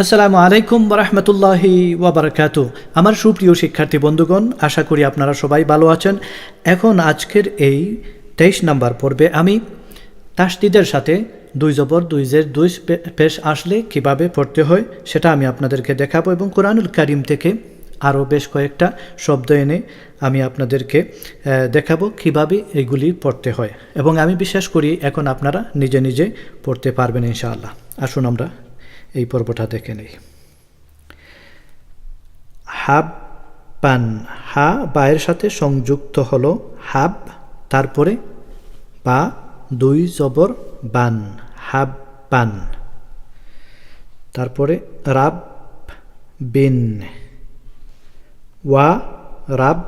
আসসালামু আলাইকুম রহমতুল্লাহি ওয়াবারাকাতু আমার সুপ্রিয় শিক্ষার্থী বন্ধুগণ, আশা করি আপনারা সবাই ভালো আছেন। এখন আজকের এই তেইশ নাম্বার পর্বে আমি তাসদিদের সাথে দুই জবর, দুই জের, দুই পেশ আসলে কীভাবে পড়তে হয় সেটা আমি আপনাদেরকে দেখাবো এবং কোরআনুল কারিম থেকে আরও বেশ কয়েকটা শব্দ এনে আমি আপনাদেরকে দেখাবো কীভাবে এগুলি পড়তে হয়। এবং আমি বিশ্বাস করি এখন আপনারা নিজে নিজে পড়তে পারবেন ইনশাআল্লাহ। আসুন আমরা এই পর্বটা দেখে নেই। হাব পান, হা বায়ের সাথে সংযুক্ত হলো হাব, তারপরে বা দুই জবর বান, হাব পান। তারপরে রাব বিন। ওয়া রাব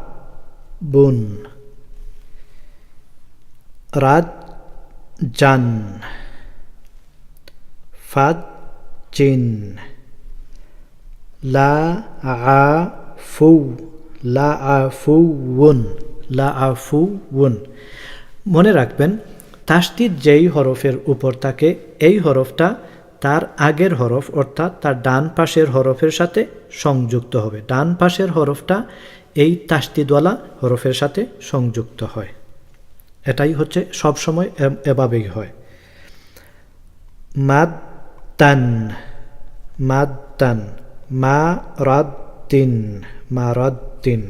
বুন। রাজ জান। ফাদ চিন লা আ আফু, লা আফুউন লা আফুউন। মনে রাখবেন, তাসদিদ যেই হরফের উপর থাকে, এই হরফটা তার আগের হরফ অর্থাৎ তার ডান পাশের হরফের সাথে সংযুক্ত হবে। ডান পাশের হরফটা এই তাসদিদওয়ালা হরফের সাথে সংযুক্ত হয়। এটাই হচ্ছে সবসময় এভাবেই হয়। মাদ্দান মাদ্দান মা রাদ্দিন মা রাদ্দিন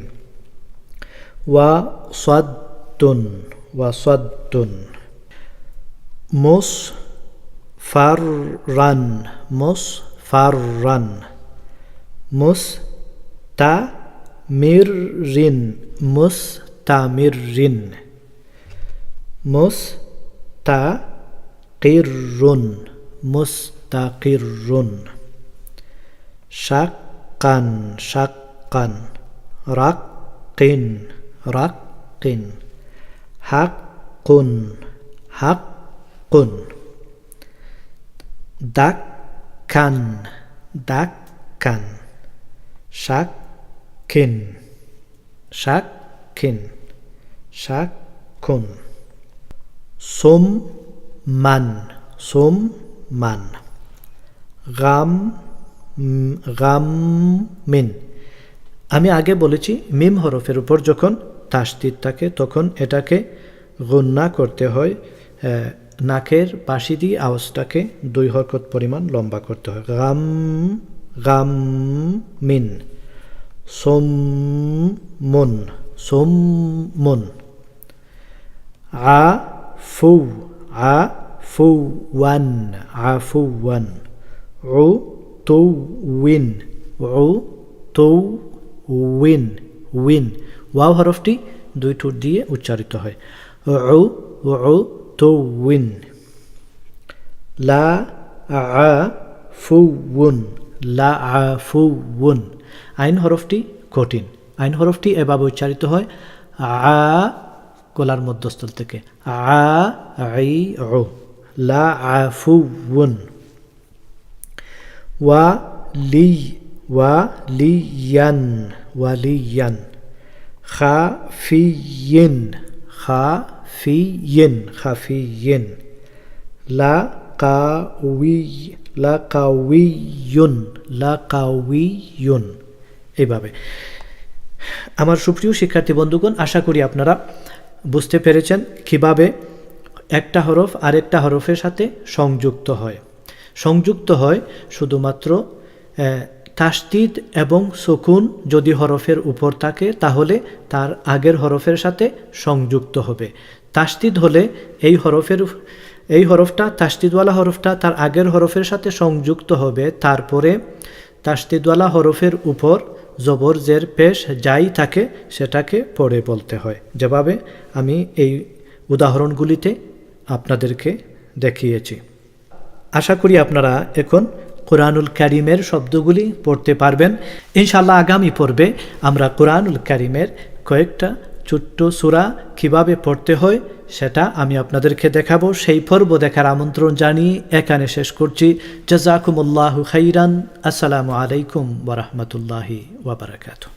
ওয়া সাদ্দুন ওয়া সাদ্দুন। মুস ফাররান মুস ফাররান মুস তা মিরিন মুস তামিরিন মুস তা কিরুন মুস্তাকিরুন শাক্কান শাক্কান রাক্কিন রাক্কিন হাক্কুন হাক্কুন দাক্কান দাক্কান শাক্কিন শাক্কিন শাক্কুন সোম মান সোম মান গাম গাম মিন আমি আগে বলেছি, মিম হরফের উপর যখন তাসদিদ থাকে তখন এটাকে গণ্যা করতে হয় নাকের পাশি দিয়ে আওয়াজটাকে দুই হরকত পরিমাণ লম্বা করতে হয়। গাম গাম, মিন। সোম, মন। সোম, মন। আ, ফু। আ, ফু ওয়ান। আ আফুওয়ান আফুওয়ান ও তৌ উইন। উ, তৌ উইন। উইন। ওয়াও হরফটি দুই ঠোঁট দিয়ে উচ্চারিত হয়। উ উ উইন লা আফুউন লা আফুউন আইন হরফটি কঠিন। আইন হরফটি এভাবে উচ্চারিত হয়, আ গলার মধ্যস্থল থেকে। আ আই ও লা আফুউন। ওয়া লি, ওয়া লিয়ান ওয়ালিয়ান খাফিয়িন খাফিয়িন খাফিয়িন লা কাউই লা কাউইয়ুন লা কাউইয়ুন এইভাবে আমার সুপ্রিয় শিক্ষার্থী বন্ধুগণ আশা করি আপনারা বুঝতে পেরেছেন কীভাবে একটা হরফ আরেকটা হরফের সাথে সংযুক্ত হয়। সংযুক্ত হয় শুধুমাত্র আহ, তাসদিদ এবং সুকুন যদি হরফের উপর থাকে তাহলে তার আগের হরফের সাথে সংযুক্ত হবে। তাসদিদ হলে এই হরফের, এই হরফটা তাসদিদওয়ালা হরফটা তার আগের হরফের সাথে সংযুক্ত হবে। তারপরে তাসদিদওয়ালা হরফের উপর জবর, জের, পেশ যাই থাকে সেটাকে পড়ে বলতে হয়। যেভাবে আমি এই উদাহরণগুলিতে আপনাদেরকে দেখিয়েছি। আশা করি আপনারা এখন কোরআনুল কারিমের শব্দগুলি পড়তে পারবেন। ইনশাল্লাহ আগামী পর্বে আমরা কোরআনুল কারিমের কয়েকটা ছোট্ট সুরা কীভাবে পড়তে হয়, সেটা আমি আপনাদেরকে দেখাবো। সেই পর্ব দেখার আমন্ত্রণ জানিয়ে এখানে শেষ করছি। জাজাকুমুল্লাহ খাইরান। আসসালামু আলাইকুম ওরহমতুল্লাহি ওবরাকাতু